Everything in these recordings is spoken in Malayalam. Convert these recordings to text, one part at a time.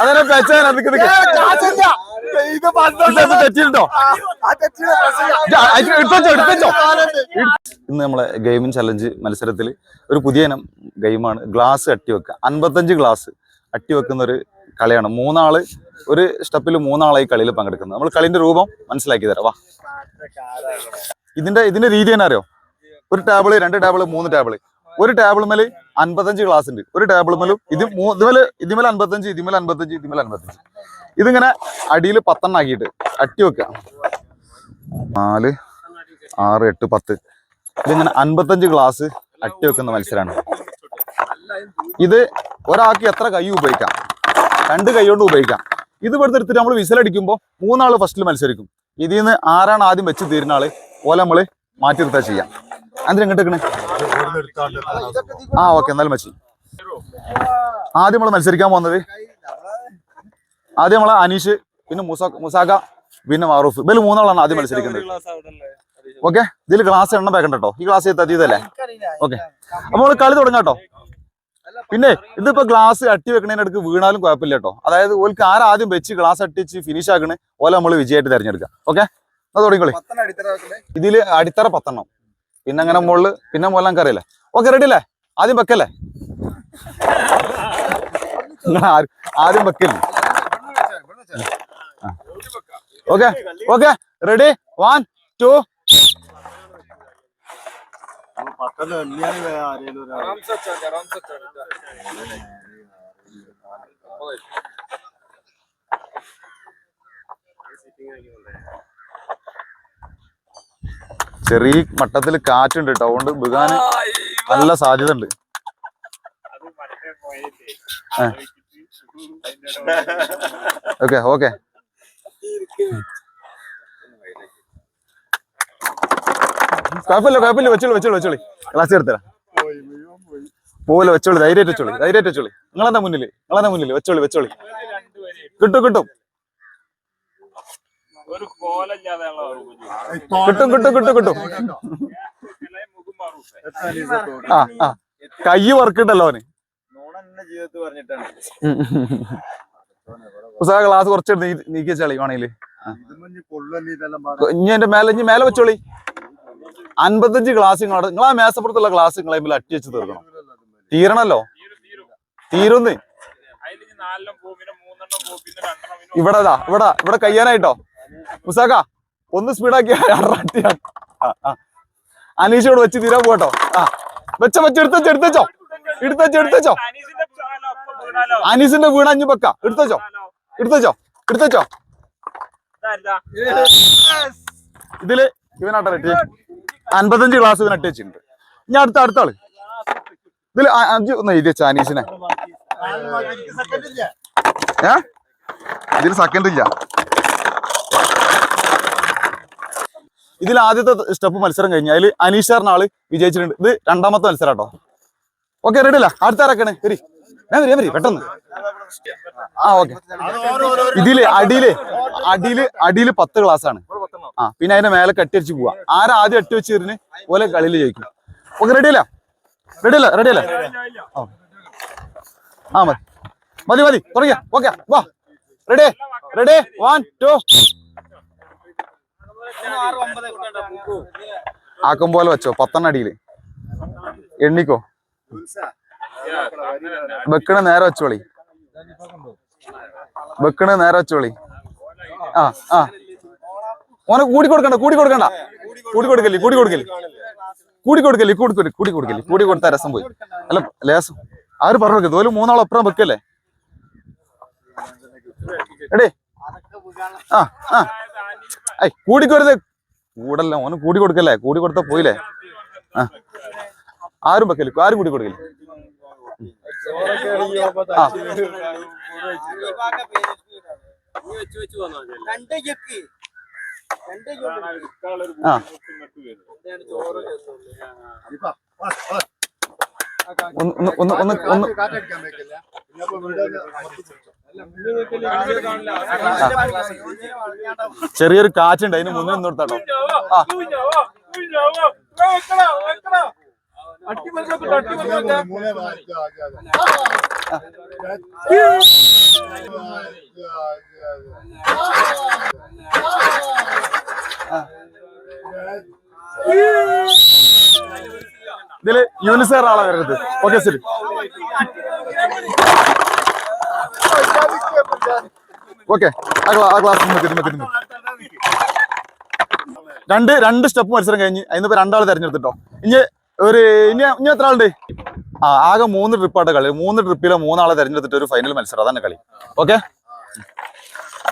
അതന്നെ പെച്ചാൻ തെറ്റിയിട്ടുണ്ടോ എടുത്തോ എടുത്തോ ഇന്ന് നമ്മളെ ഗെയിമിംഗ് ചലഞ്ച് മത്സരത്തിൽ ഒരു പുതിയ ഇനം ഗെയിമാണ് ഗ്ലാസ് അട്ടി വെക്കുക അൻപത്തഞ്ച് ഗ്ലാസ് അട്ടി വെക്കുന്ന ഒരു കളിയാണ്. മൂന്നാൾ ഒരു സ്റ്റെപ്പിൽ മൂന്നാളായി കളിയിൽ പങ്കെടുക്കുന്നത്. നമ്മൾ കളിന്റെ രൂപം മനസ്സിലാക്കി തരാം. വാ. ഇതിന്റെ ഇതിന്റെ രീതി തന്നെ അറിയോ? ഒരു ടേബിൾ രണ്ട് ടേബിൾ മൂന്ന് ടേബിൾ ഒരു ടേബിൾ മേലെ അൻപത്തഞ്ച് ഗ്ലാസ് ഉണ്ട്. ഒരു ടേബിൾ മേലും ഇത് മേലെ ഇതുമേൽ ഇതിമേൽ അൻപത്തഞ്ച് ഇതിമേൽ അൻപത്തഞ്ച് മേലെ അൻപത്തഞ്ച്. ഇതിങ്ങനെ അടിയിൽ പത്തെണ്ണം ആക്കിയിട്ട് അട്ടി വെക്കുക നാല് ആറ് എട്ട് പത്ത്. ഇതിങ്ങനെ അൻപത്തഞ്ച് ഗ്ലാസ് അട്ടി വെക്കുന്ന മത്സരമാണ് ഇത് ഒരാൾക്ക് എത്ര കൈ ഉപയോഗിക്കാം? രണ്ട് കൈ കൊണ്ട് ഉപയോഗിക്കാം. ഇത് ഇവിടുത്തെ എടുത്തിട്ട് നമ്മൾ വിസലടിക്കുമ്പോൾ മൂന്നാൾ ഫസ്റ്റിൽ മത്സരിക്കും. ഇതിൽ നിന്ന് ആരാണ് ആദ്യം വെച്ച് തീരുന്ന ആൾ? ഓല നമ്മൾ മാറ്റി നിർത്താൻ ചെയ്യാം. എങ്ങോട്ട് വെക്കണേ ആ ഓക്കെ എന്നാലും മച്ചി ആദ്യം നമ്മൾ മത്സരിക്കാൻ പോകുന്നത് ആദ്യം നമ്മളെ അനീഷ് പിന്നെ മുസാ മുസാഖ പിന്നെ മാറൂഫ് ഇതിൽ മൂന്നാളാണ് ആദ്യം മത്സരിക്കുന്നത്. ഓക്കെ? ഇതിൽ ഗ്ലാസ് എണ്ണം വെക്കണ്ട കേട്ടോ ഈ ഗ്ലാസ് എത്തിയതല്ലേ ഓക്കെ. അപ്പൊ നമ്മൾ കളി തുടങ്ങാം കേട്ടോ. പിന്നെ ഇതിപ്പോ ഗ്ലാസ് അട്ടി വെക്കണതിനടുക്ക് വീണാലും കുഴപ്പമില്ല കേട്ടോ. അതായത് ഓൽക്ക് ആരാദ്യം വെച്ച് ഗ്ലാസ് അട്ടിച്ച് ഫിനിഷ് ആക്കണേ ഓല നമ്മൾ വിജയമായിട്ട് തെരഞ്ഞെടുക്കാം ഓക്കെ? അത് തുടങ്ങിക്കോളി. ഇതിൽ അടിത്തറ പത്തെണ്ണം. പിന്നെ അങ്ങനെ മുകളിൽ പിന്നെ മുകളിൽ നമുക്ക് അറിയില്ലേ ഓക്കെ റെഡി അല്ലേ? ആദ്യം വെക്കല്ലേ? ആദ്യം വെക്കല്ലേ? Okay okay ready one two ചെറിയ മട്ടത്തിൽ കാറ്റുണ്ട് കേട്ടോ അതുകൊണ്ട് ബുഗാന് നല്ല സാധ്യത ഉണ്ട്. Okay okay. കുഴപ്പമില്ല കുഴപ്പമില്ല. വെച്ചോളൂ വെച്ചോളൂ വെച്ചോളി. ക്ലാസ് എടുത്തരാ. പോലെ വെച്ചോളി ധൈര്യമായിട്ട് വെച്ചോളി ധൈര്യമായിട്ട് വെച്ചോളി. നിങ്ങളെന്താ മുന്നിൽ? നിങ്ങളെന്താ മുന്നിൽ? വെച്ചോളി വെച്ചോളി. കിട്ടും കിട്ടും. ഒരു. കിട്ടും കിട്ടും കിട്ടും കിട്ടും. ഇളയ മുഖം മാറും. ആ ആ. കൈ വർക്കിട്ടല്ലോ അവന്. ജീവിതത്തിൽ പറഞ്ഞിട്ടാണ്. ക്ലാസ് കുറച്ച് നീക്കി വെച്ചാളി വേണമെങ്കിൽ ഇനി എന്റെ മേലെ ഇനി മേലെ വെച്ചോളി. അൻപത്തഞ്ച് ക്ലാസ് ഇങ്ങോട്ട് നിങ്ങൾ ആ മേശപ്പുറത്തുള്ള ക്ലാസ് നിങ്ങളെ മേലെ അട്ടി വെച്ച് തീർക്കണം. തീരണല്ലോ? തീരും തീരും തീരുന്നേ ഇവിടെ ഇതാ ഇവിടെ ഇവിടെ കയ്യാനായിട്ടോ? മുസാക്ക ഒന്ന് സ്പീഡാക്കി അനീഷോട് വെച്ച് തീരാ പോട്ടോ ആ. വെച്ച വെച്ച എടുത്തോ എടുത്തോ എടുത്തോ എടുത്തോ അനീസിന്റെ വീട് അഞ്ഞു വെക്ക എടുത്തോ? എടുത്തോ എടുത്തോ ഇതിൽ ഇവനാട്ട അൻപത്തഞ്ച് ക്ലാസ് ഇവൻ അട്ടി വെച്ചിട്ടുണ്ട്. ഞാൻ അടുത്ത അടുത്ത ആൾ. ഇതിൽ അഞ്ചു അഞ്ച് ഒന്ന് എഴുതി വെച്ച അനീസിനെ ഏ? ഇതിൽ സെക്കൻഡ് ഇല്ല. ഇതിൽ ആദ്യത്തെ സ്റ്റെപ്പ് മത്സരം കഴിഞ്ഞ അതിൽ അനീഷ് സാറിന് ആൾ വിജയിച്ചിട്ടുണ്ട്. ഇത് രണ്ടാമത്തെ മത്സരം കേട്ടോ ഓക്കെ റെഡി അല്ല? അടുത്ത ആരൊക്കെയാണ് വരി ഞാൻ പെട്ടെന്ന്. ആ ഓക്കെ ഇതിൽ അടിയിൽ അടിയിൽ അടിയിൽ പത്ത് ക്ലാസ് ആണ്. ആ പിന്നെ അതിന്റെ മേലെ കെട്ടിയടിച്ച് പോവാ. ആരാ ആദ്യം എട്ടി വെച്ച് തരുന്ന് പോലെ കളിയിൽ ജയിക്കും. ഓക്കെ റെഡി അല്ല? റെഡി അല്ല? റെഡി അല്ല. ആ മതി. മതി മതി. തുടങ്ങിയ. ഓക്കെ വാ. റെഡി റെഡി വൺ ടു ആക്കം പോലെ വെച്ചോ പത്തെണ്ണ അടിയിൽ എണ്ണിക്കോ. വെക്കണ നേരെ വെച്ചോളി വെക്കണ നേരെ വെച്ചോളി ആ ആ. ഓനെ കൂടി കൊടുക്കണ്ട കൂടി കൊടുക്കണ്ട. കൂടി കൊടുക്കല്ലേ കൂടി കൊടുക്കല്ലേ. കൂടി കൊടുക്കല്ലേ കൂടി കൂടി കൊടുക്കല്ലേ. കൂടി കൊടുത്ത രസം പോയി. അല്ല ലേസം. ആര് പറഞ്ഞു വെക്കുന്നത് ഒരു അപ്പുറം വെക്കല്ലേ? എടേ. ആ ആ. ഐ കൂടിക്കൊരുത് കൂടല്ല ഓന് കൂടി കൊടുക്കല്ലേ? കൂടി കൊടുത്താ പോയില്ലേ? ആ. ആരും വെക്കല്ലേ ആരും കൂടി കൊടുക്കല്ലേ ഒന്ന് ഒന്ന് ഒന്ന് ഒന്ന് ഒന്ന്. ചെറിയൊരു കാറ്റുണ്ട് അതിന് മുന്നിൽ നിർത്താട്ടോ. ഇതിൽ യൂനിസെയർ ആളാ വരുന്നത് ഓക്കെ ശരി. ഓക്കെ ആ ക്ലാ- ആ ക്ലാസ് രണ്ട് രണ്ട് സ്റ്റെപ്പ് മത്സരം കഴിഞ്ഞ് അതിനിപ്പോ രണ്ടാൾ തെരഞ്ഞെടുത്തിട്ടോ. ഇനി ഒരു ഇനി ഇനി എത്ര ആളുണ്ട്? ആ ആകെ മൂന്ന് ട്രിപ്പായിട്ട് കളി. മൂന്ന് ട്രിപ്പിലെ മൂന്നാളെ തെരഞ്ഞെടുത്തിട്ട് ഒരു ഫൈനൽ മത്സരം. അതാണ് കളി. ഓക്കെ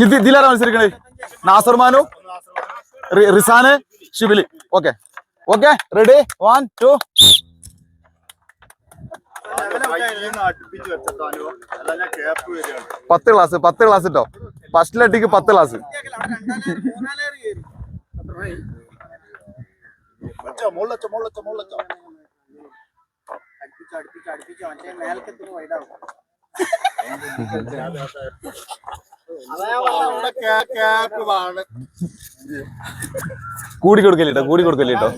ഇത് ഇതിലാരാ മത്സരിക്കണേ? നാസർമാനു റിസാന് Shibili okay okay ready one two പത്ത് ക്ലാസ് പത്ത് ക്ലാസ് കേട്ടോ ഫസ്റ്റിലട്ടിക്ക് പത്ത് ക്ലാസ്. കൂടി കൊടുക്കല്ലേട്ടോ കൂടി കൊടുക്കല്ലേട്ടോ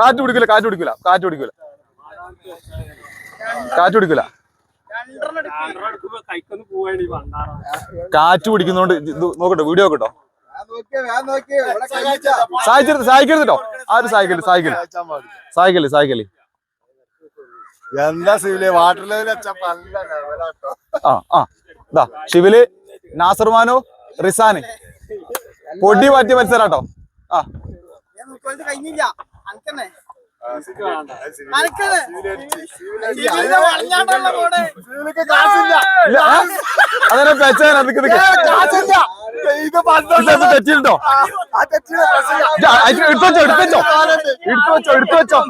കാറ്റ് പിടിക്കില്ല കാറ്റ് പിടിക്കില്ല കാറ്റ് പിടിക്കില്ല കാറ്റ് പിടിക്കില്ല കൈക്കൊന്ന് പോവാണ് ഈ വണ്ടാറ കാറ്റ് പിടിക്കുന്നോണ്ട് നോക്കട്ടെ വീഡിയോ കേട്ടോ സഹായിക്കരുത് സഹായിക്കരുത് കേട്ടോ ആ ഒരു സഹായിക്കൽ? സഹായിക്കൽ. സഹായിക്കൽ സഹായിക്കൽ. എന്താ ശിവലി വാട്ടർ ലെവൽ ആ ആ ഇതാ ശിവൽ നാസർമാനോ റിസാന്. പൊടി മാറ്റിയ മത്സരാട്ടോ ആ. കഴിഞ്ഞില്ല. അനക്കന്നെ കാശില്ല. ഇല്ല, ആ? അതന്നെ പെച്ചാൻ നിക്ക്. കാശില്ല. ഇത് തെറ്റിട്ടോ എടുത്തു വെച്ചോ എടുത്തു വെച്ചോ. എടുത്തു വെച്ചോ എടുത്തു വെച്ചോ.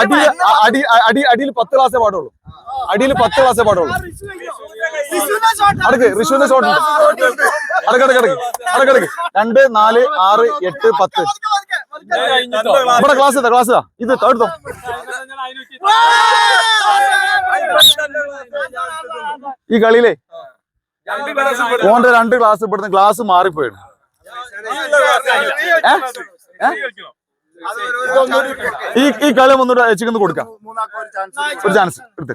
അടി അടി അടി അടിയിൽ പത്ത് ക്ലാസ്സേ പാടുള്ളൂ. അടിയിൽ പത്ത് ക്ലാസ്സേ പാടുള്ളൂ. അടക്ക് ഋഷുവിന്റെ ഷോട്ട് അടക്ക് അടക്ക് അടക്ക് അടക്ക് അടക്ക് രണ്ട് നാല് ആറ് എട്ട് പത്ത്. ഇവിടെ ക്ലാസ് ഇതാ ക്ലാസ് ഇതാ. ഇത് എടുത്തോ ഈ കളിയിലെ ഓന്റെ രണ്ട് ക്ലാസ് ഇവിടുന്ന് ക്ലാസ് മാറിപ്പോയി ഈ ഈ കളി ഒന്നുകൂടെ ചിക്കന്ന് കൊടുക്കാം. ഒരു ചാൻസ് ഒരു ചാൻസ് എടുത്ത്.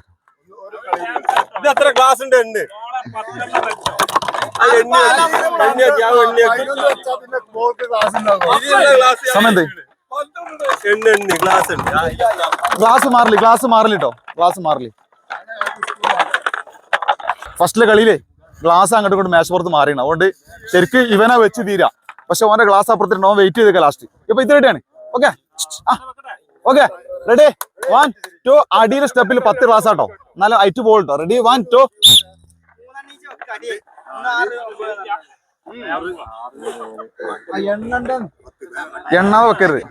ഇത് എത്ര ക്ലാസ് ഉണ്ട് എണ്ണ്? എണ്ണി എണ്ണി എണ്ണി? എണ്ണ ഗ്ലാസ് ക്ലാസ് ഉണ്ട്. ആ, ക്ലാസ് മാറില്ല ക്ലാസ് മാറില്ല കേട്ടോ ക്ലാസ് മാറില്ല? ഫസ്റ്റിലെ കളിയിലേ ഗ്ലാസ് അങ്ങോട്ട് ഇങ്ങോട്ട് മേശ പുറത്ത് മാറിയാണ്. അതുകൊണ്ട് ശരിക്ക് ഇവനെ വെച്ച് തീരാ. പക്ഷെ ഓന്റെ ഗ്ലാസ് അപ്പുറത്തിട്ട് ഓൻ വെയിറ്റ് ചെയ്തേക്കാം ലാസ്റ്റ് ഇപ്പൊ ഇത് റെഡിയാണ് okay okay ready one two അടിയുടെ സ്റ്റെപ്പിൽ പത്ത് ക്ലാസ് ആട്ടോ. നല്ല ഐറ്റ് ബോൾ കേട്ടോ റെഡി വൺ ടു എണ്ണ വെക്കരുത്.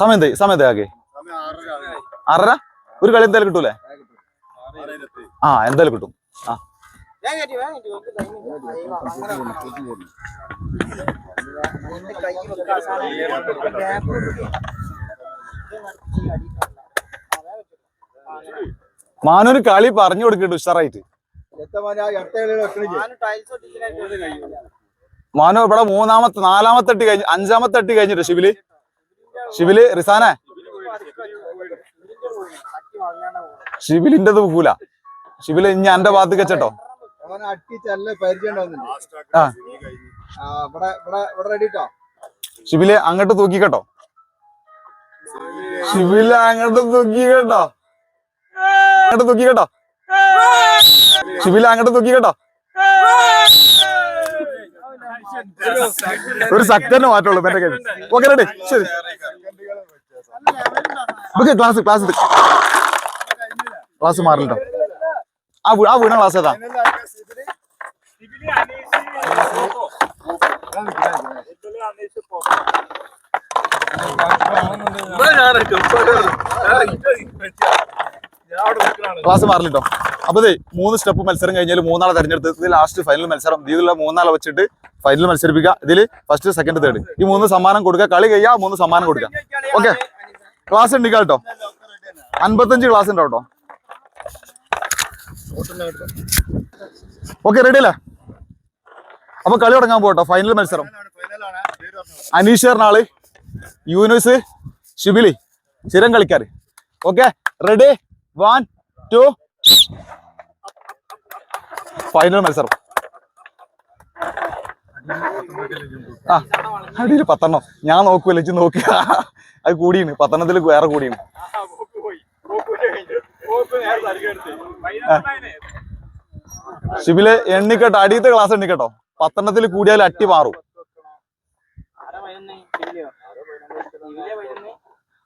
സമയം തൈ സമയം ആകും. ആറര? ഒരു കളി എന്തായാലും കിട്ടൂലേ? ആ എന്തായാലും കിട്ടും. ആ. മാനൂര് കളി പറഞ്ഞു കൊടുക്കട്ടു ഉഷാറായിട്ട്. മാനു ഇവിടെ മൂന്നാമത്തെ നാലാമത്തെ അട്ടി കഴിഞ്ഞു അഞ്ചാമത്തെ അട്ടി കഴിഞ്ഞിട്ട് ശിവിൽ ശിവിൽ റിസാനെ? ഷിബിലിന്റെ പൂല ഷിബിൽ ഇനി എന്റെ ഭാഗത്ത് വെച്ചട്ടോ അവനെ അട്ടിച്ചല്ല പരിചയം ആ ആ. ഇവിടെ ഇവിടെ ഇവിടെ റെഡി കേട്ടോ ഷിബിൽ അങ്ങോട്ട് തൂക്കിക്കട്ടോ. ഷിബിൽ അങ്ങോട്ട് തൂക്കിക്കട്ടോ. അങ്ങോട്ട് തൂക്കിക്കട്ടോ. ഷിബിൽ അങ്ങോട്ട് തൂക്കിക്കട്ടോ. ഒരു സക്തന്നെ മാറ്റുള്ളൂ എന്റെ കയ്യിൽ. ഓക്കെ റെഡി ശരി. ഓക്കെ ക്ലാസ് ക്ലാസ് ക്ലാസ് മാറില്ലോ ആ വീണ ക്ലാസ് ഏതാ? ക്ലാസ് മാറിലിട്ടോ. അപ്പൊ മൂന്ന് സ്റ്റെപ്പ് മത്സരം കഴിഞ്ഞാൽ മൂന്നാളെ തെരഞ്ഞെടുത്ത് ലാസ്റ്റ് ഫൈനൽ മത്സരം. ഇതിലുള്ള മൂന്നാളെ വെച്ചിട്ട് ഫൈനൽ മത്സരിപ്പിക്കുക. ഇതിൽ ഫസ്റ്റ് സെക്കൻഡ് തേർഡ് ഈ മൂന്ന് സമ്മാനം കൊടുക്കുക. കളി കഴിയാ മൂന്ന് സമ്മാനം കൊടുക്കുക. ഓക്കെ ക്ലാസ് ഉണ്ട് കേട്ടോ. അൻപത്തഞ്ച് ക്ലാസ് ഉണ്ടോ കേട്ടോ. ഓക്കെ റെഡി അല്ലേ? അപ്പൊ കളി തുടങ്ങാൻ പോട്ടോ ഫൈനൽ മത്സരം. അനീഷ് എറണാൾ യൂനുസ് ഷിബിലി ചിരം കളിക്കാർ okay ready one two final മത്സരം. ആ അടിയിൽ പത്തെണ്ണം. ഞാൻ നോക്കൂല ഇജ്ജ് നോക്കുക അത് കൂടിയാണ് പത്തെണ്ണത്തിൽ വേറെ കൂടിയാണ് ഷിബിൽ എണ്ണിക്കട്ടോ അടിയത്തെ ക്ലാസ് എണ്ണിക്കട്ടോ. പത്തെണ്ണത്തിൽ കൂടിയാൽ അട്ടി മാറും.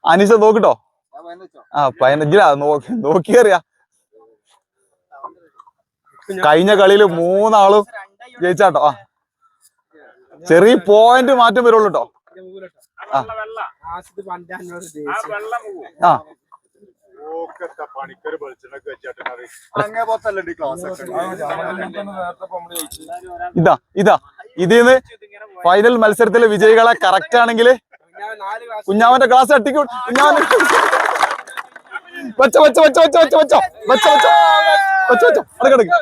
അനീഷ നോക്കിട്ടോ? ആ പതിനഞ്ചിലാ നോക്കി നോക്കിയറിയാ. കഴിഞ്ഞ കളിയിൽ മൂന്നാളും ജയിച്ചാട്ടോ. ആ. ചെറിയ പോയിന്റ് മാറ്റം വരുള്ളൂ കേട്ടോ ആ. ആ. പണിക്കൊരു വെളിച്ചെണ്ണൊക്കെ പോത്തല്ലേ ക്ലാസ് ഇതാ ഇതാ. ഇതിന്ന് ഫൈനൽ മത്സരത്തിലെ വിജയികളെ കറക്റ്റ് ആണെങ്കിൽ കുഞ്ഞാവന്റെ ക്ലാസ് അട്ടിക്കും കുഞ്ഞാവന്റെ വെച്ചോ വെച്ചോ വെച്ചോ വെച്ചോ വെച്ചോ വെച്ചോ. വെച്ചോ വെച്ചോ. വെച്ചോ വെച്ചോ. അടക്ക് അടക്ക്.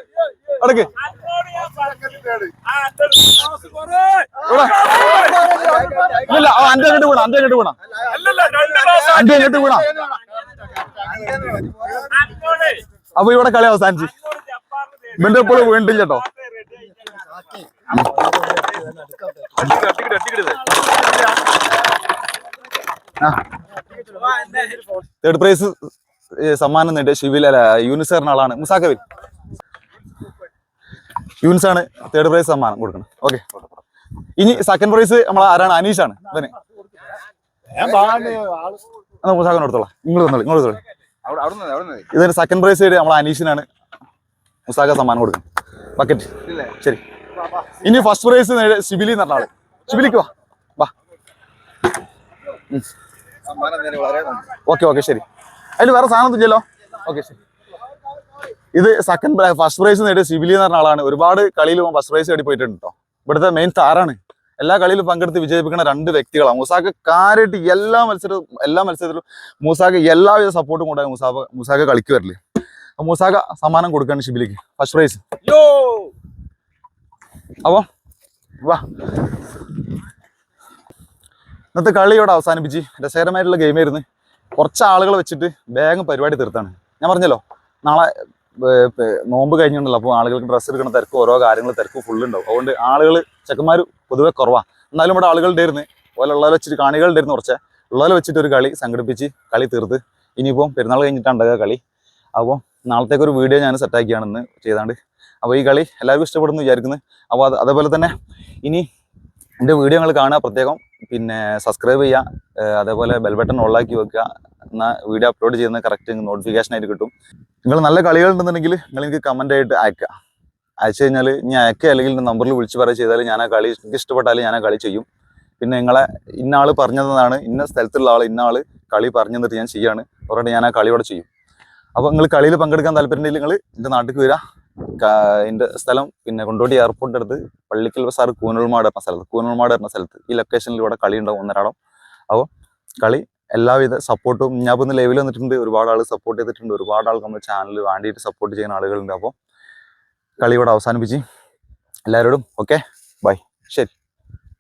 അടക്ക്. അന്നോട് ഞാൻ പറഞ്ഞിട്ടുണ്ട്. ആ, ക്ലാസ് കുറേ. ഇല്ല ആ, അന്റെ അങ്ങോട്ട് വീണ? അന്റെ അങ്ങോട്ട് വീണ അന്റെ അങ്ങോട്ട് വീണ? അപ്പൊ ഇവിടെ കളി അവസാനിച്ചു. ഇവന്റെ എപ്പോഴും വീണ്ടില്ല കേട്ടോ. തേർഡ് പ്രൈസ് സമ്മാനം നേടിയ ശിവിൽ അല്ല യൂനിസ് എന്ന ആളാണ്. മുസാക്കവിൽ യൂണിസാണ് ആണ് തേർഡ് പ്രൈസ് സമ്മാനം കൊടുക്കണം ഓക്കെ ഇനി സെക്കൻഡ് പ്രൈസ് നമ്മളെ ആരാണ്? അനീഷാണ് ഇവന്. എന്നാ മുസാഖിന് എടുത്തോളാം. നിങ്ങൾ തന്നോളി നിങ്ങൾ തന്നോളി. അവിടെ അവിടെ ഇതിന് സെക്കൻഡ് പ്രൈസ് ആയിട്ട് നമ്മൾ അനീഷിനാണ് മുസാഖ സമ്മാനം കൊടുക്കുന്നത്. ബക്കറ്റ് ശരി. ഇനി ഫസ്റ്റ് പ്രൈസ് നേടി ഷിബിലി എന്ന് പറഞ്ഞ ആൾ. ശിബിലിക്ക് വാ. വാ. ഓക്കെ ഓക്കെ ശരി. അതിൽ വേറെ സാധനം ഇല്ലല്ലോ? ഓക്കെ ശരി. ഇത് സെക്കൻഡ് ഫസ്റ്റ് പ്രൈസ് നേടിയ സിബിലി എന്ന് പറഞ്ഞ ആളാണ്. ഒരുപാട് കളിയിൽ ഫസ്റ്റ് പ്രൈസ് നേടി പോയിട്ടുണ്ട് കേട്ടോ ഇവിടുത്തെ മെയിൻ താരാണ് എല്ലാ കളിയിലും പങ്കെടുത്ത് വിജയിപ്പിക്കുന്ന രണ്ട് വ്യക്തികളാണ്. മുസാക്ക് കാര്യമായിട്ട് എല്ലാ മത്സര എല്ലാ മത്സരത്തിലും മൂസാക്ക് എല്ലാവിധ സപ്പോർട്ടും കൊണ്ടാണ് മൂസാഫ മുസാക്ക് കളിക്ക് വരില്ലേ അപ്പൊ മുസാക്ക സമ്മാനം കൊടുക്കാണ് ഷിബിലേക്ക്. ഫസ്റ്റ് പ്രൈസ് അപ്പൊ വാ. ഇന്നത്തെ കളി ഇവിടെ അവസാനിപ്പിച്ച് രസകരമായിട്ടുള്ള ഗെയിമായിരുന്നു കുറച്ച് ആളുകൾ വെച്ചിട്ട് വേഗം പരിപാടി തീർത്താണ്. ഞാൻ പറഞ്ഞല്ലോ നാളെ നോമ്പ് കഴിഞ്ഞുണ്ടല്ലോ അപ്പോൾ ആളുകൾക്ക് ഡ്രസ്സ് എടുക്കുന്ന തിരക്കും ഓരോ കാര്യങ്ങൾ തിരക്കും ഫുള്ള് ഉണ്ടാവും. അതുകൊണ്ട് ആളുകൾ ചെക്കന്മാർ പൊതുവെ കുറവാണ് എന്നാലും ഇവിടെ ആളുകളുടെ ഇരുന്ന് ഉള്ളതിൽ വെച്ചിട്ട് കാണികളുടെ ഇരുന്ന് കുറച്ച്. ഉള്ളതിൽ വെച്ചിട്ട് ഒരു കളി സംഘടിപ്പിച്ച് കളി തീർത്ത്. ഇനിയിപ്പോൾ പെരുന്നാൾ കഴിഞ്ഞിട്ടാണ് ഉണ്ടാകുക കളി. അപ്പോൾ നാളത്തേക്ക് ഒരു വീഡിയോ ഞാൻ സെറ്റാക്കിയാണ് ഇന്ന് ചെയ്താണ്ട്. അപ്പോൾ ഈ കളി എല്ലാവർക്കും ഇഷ്ടപ്പെടുന്നു വിചാരിക്കുന്നു. അപ്പോൾ അത് അതേപോലെ തന്നെ ഇനി എന്റെ വീഡിയോ നിങ്ങൾ കാണുക പ്രത്യേകം. പിന്നെ സബ്സ്ക്രൈബ് ചെയ്യുക. അതേപോലെ ബെൽബട്ടൺ ഓളാക്കി വെക്കുക. വീഡിയോ അപ്ലോഡ് ചെയ്യുന്ന കറക്റ്റ് നോട്ടിഫിക്കേഷൻ ആയിട്ട് കിട്ടും. നിങ്ങൾ നല്ല കളികൾ ഉണ്ടെന്നുണ്ടെങ്കിൽ നിങ്ങൾ എനിക്ക് കമന്റ് ആയിട്ട് അയക്കുക. അയച്ചു കഴിഞ്ഞാൽ ഞാൻ അയക്കുക അല്ലെങ്കിൽ നമ്പറിൽ വിളിച്ച് പറയുക ചെയ്താൽ ഞാൻ ആ കളി എനിക്ക് ഇഷ്ടപ്പെട്ടാൽ ഞാൻ ആ കളി ചെയ്യും. പിന്നെ നിങ്ങളെ ഇന്ന ആൾ പറഞ്ഞതാണ് ഇന്ന സ്ഥലത്തുള്ള ആൾ ഇന്ന ആൾ കളി പറഞ്ഞു തന്നിട്ട് ഞാൻ ചെയ്യാണ്. പറഞ്ഞിട്ട് ഞാൻ ആ കളിയോടെ ചെയ്യും. അപ്പോൾ നിങ്ങൾ കളിയിൽ പങ്കെടുക്കാൻ താല്പര്യമുണ്ടെങ്കിൽ നിങ്ങൾ എന്റെ നാട്ടിൽ വരിക. എന്റെ സ്ഥലം പിന്നെ കൊണ്ടോട്ടി എയർപോർട്ടിന്റെ അടുത്ത് പള്ളിക്കൽ ബസാർ കൂനൽമാട് എന്ന സ്ഥലത്ത് കൂനൽമാട് എന്ന സ്ഥലത്ത് ഈ ലൊക്കേഷനിൽ ഇവിടെ കളി ഉണ്ടാവും ഒന്നരാടം. അപ്പോൾ കളി എല്ലാവിധ സപ്പോർട്ടും ഞാൻ ഇപ്പോൾ ഇന്ന് ലൈവിൽ വന്നിട്ടുണ്ട്. ഒരുപാട് ആൾ സപ്പോർട്ട് ചെയ്തിട്ടുണ്ട്. ഒരുപാട് ആൾ നമ്മുടെ ചാനൽ വേണ്ടിയിട്ട് സപ്പോർട്ട് ചെയ്യുന്ന ആളുകളുണ്ട്. അപ്പോൾ കളി ഇവിടെ അവസാനിപ്പിച്ച് എല്ലാവരോടും ഓക്കെ ബൈ ശരി.